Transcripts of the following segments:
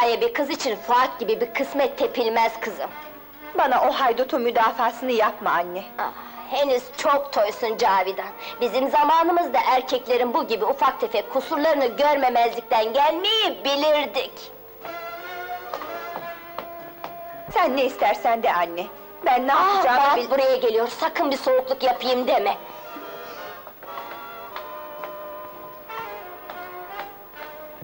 Saye bir kız için Fuat gibi bir kısmet tepilmez kızım. Bana o haydutun müdafasını yapma anne. Ah, henüz çok toysun Cavidan. Bizim zamanımızda erkeklerin bu gibi ufak tefek kusurlarını görmemezlikten gelmeyi bilirdik. Sen ne istersen de anne. Ben ne Ah, yapacağımı bil... buraya geliyor, sakın bir soğukluk yapayım deme.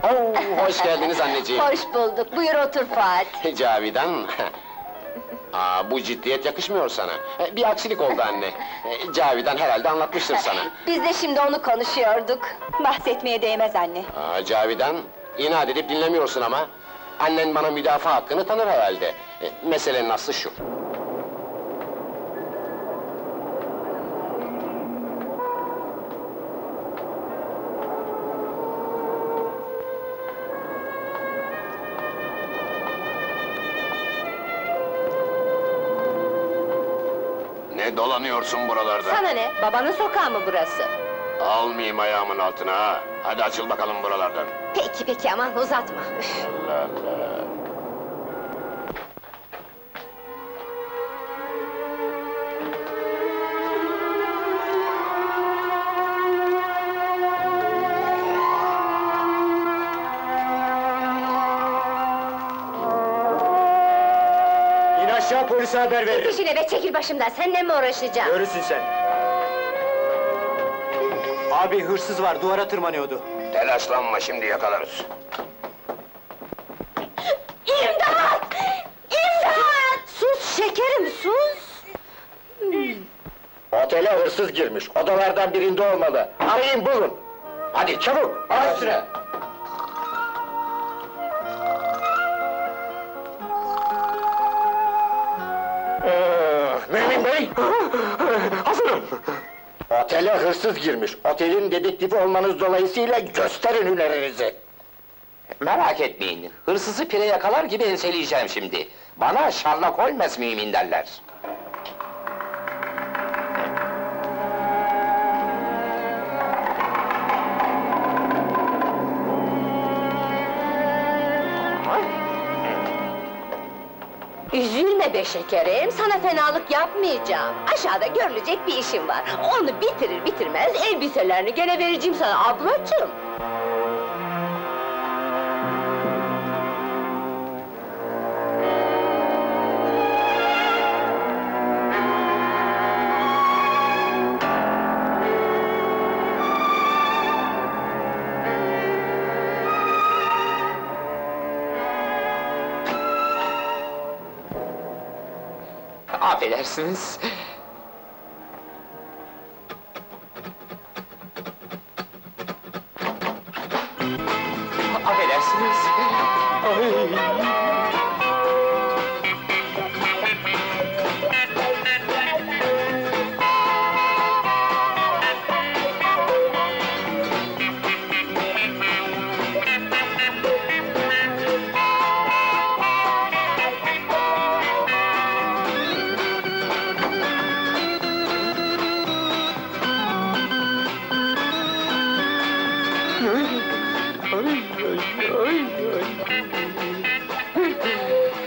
Oo, hoş geldiniz anneciğim. Hoş bulduk, buyur otur Fuat. Cavidan. Aa, bu ciddiyet yakışmıyor sana. E, Bir aksilik oldu anne. E, Cavidan herhalde anlatmıştır sana. Biz de şimdi onu konuşuyorduk. Bahsetmeye değmez anne. Aa, Cavidan, inat edip dinlemiyorsun ama. Annen bana müdafaa hakkını tanır herhalde. E, meselenin aslı şu. Dolanıyorsun buralarda? Sana ne, babanın sokağı mı burası? Almayayım ayağımın altına ha. Hadi açıl bakalım buralardan. Peki peki aman uzatma. Allah Allah. Polise haber veririm. İşine be çekil başımdan, seninle mi uğraşacağım? Görürsün sen. Abi hırsız var, duvara tırmanıyordu. Telaşlanma şimdi yakalarız. İmdat! İmdat! Sus şekerim, sus! Otele hırsız girmiş, odalardan birinde olmalı. Arayın bulun! Hadi çabuk, ara üstüne! Bey! Hazırım! Otele hırsız girmiş, otelin dedektifi olmanız dolayısıyla gösterin hünerinizi! Merak etmeyin, hırsızı pire yakalar gibi enseleyeceğim şimdi. Bana Sherlock Holmes mümin derler. Üzülme be şekerim, sana fenalık yapmayacağım. Aşağıda görülecek bir işim var. Onu bitirir bitirmez elbiselerini gene vereceğim sana ablacığım. Affedersiniz. Affedersiniz.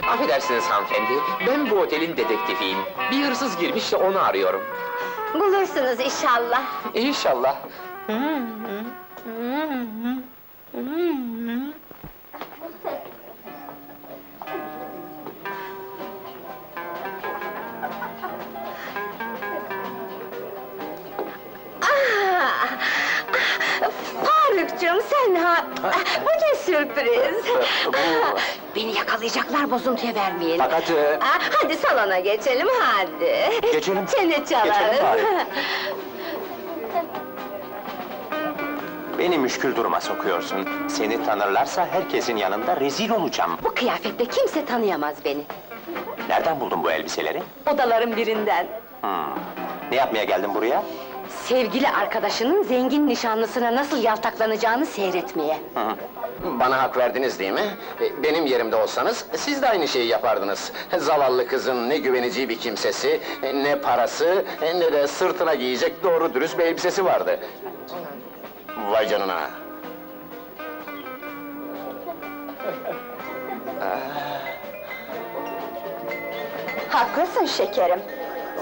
Affedersiniz hanımefendi, ben bu otelin dedektifiyim. Bir hırsız girmiş de onu arıyorum. Bulursunuz inşallah. İnşallah. Farukcuğum sen ha... Ah, Bu ne sürpriz! Ah, Beni yakalayacaklar bozuntuya vermeyelim. Fakat, e, Ah, Hadi salona geçelim hadi. Geçelim. Çene çalarız. Geçelim bari. Beni müşkül duruma sokuyorsun. Seni tanırlarsa herkesin yanında rezil olacağım. Bu kıyafette kimse tanıyamaz beni. Nereden buldun bu elbiseleri? Odaların birinden. Hmm. Ne yapmaya geldin buraya? Sevgili arkadaşının zengin nişanlısına nasıl yaltaklanacağını seyretmeye. Bana hak verdiniz değil mi? E, Benim yerimde olsanız siz de aynı şeyi yapardınız. Zavallı kızın ne güveneceği bir kimsesi, e, ne parası, e, ne de sırtına giyecek doğru dürüst bir elbisesi vardı. Vay canına! Haklısın şekerim.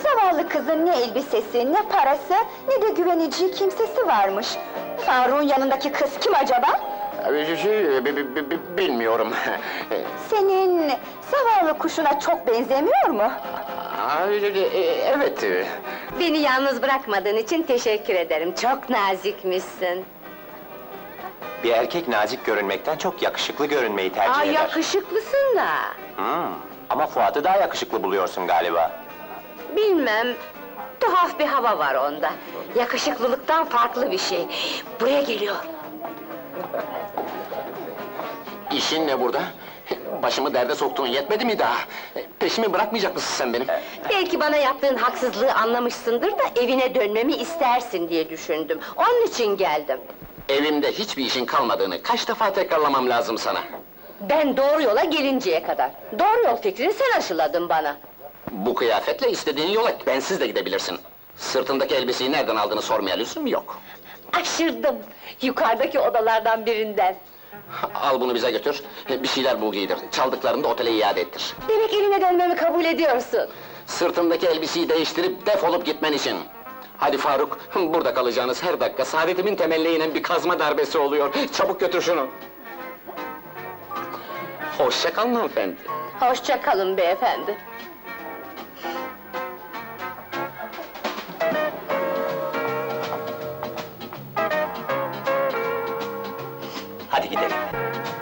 Zavallı kızın ne elbisesi, ne parası, ne de güveneceği kimsesi varmış. Faruk'un yanındaki kız kim acaba? Ee, Şey, bi- bi- bi- bi- bilmiyorum. Senin zavallı kuşuna çok benzemiyor mu? Aa, e- evet, e, Beni yalnız bırakmadığın için teşekkür ederim. Çok nazikmişsin. Bir erkek nazik görünmekten çok yakışıklı görünmeyi tercih Aa, eder. yakışıklısın da. Hmm, Ama Fuat'ı daha yakışıklı buluyorsun galiba. Bilmem, tuhaf bir hava var onda. Yakışıklılıktan farklı bir şey. Buraya geliyor. işin ne burada? Başımı derde soktuğun yetmedi mi daha? Peşimi bırakmayacak mısın sen benim? Belki bana yaptığın haksızlığı anlamışsındır da evine dönmemi istersin diye düşündüm. Onun için geldim. Evimde hiçbir işin kalmadığını kaç defa tekrarlamam lazım sana? Ben doğru yola gelinceye kadar. Doğru yol fikrini sen aşıladın bana. Bu kıyafetle istediğin yola bensiz de gidebilirsin. Sırtındaki elbiseyi nereden aldığını sormaya lüzum yok. Aşırdım. Yukarıdaki odalardan birinden. Al bunu bize götür, bir şeyler bul giydir. Çaldıklarında otele iade ettir. Demek evine dönmemi kabul ediyorsun. Sırtındaki elbiseyi değiştirip defolup gitmen için. Hadi Faruk, burada kalacağınız her dakika saadetimin temeline inen bir kazma darbesi oluyor. Çabuk götür şunu. Hoşça kalın hanımefendi. Hoşça kalın beyefendi. Hadi gidelim.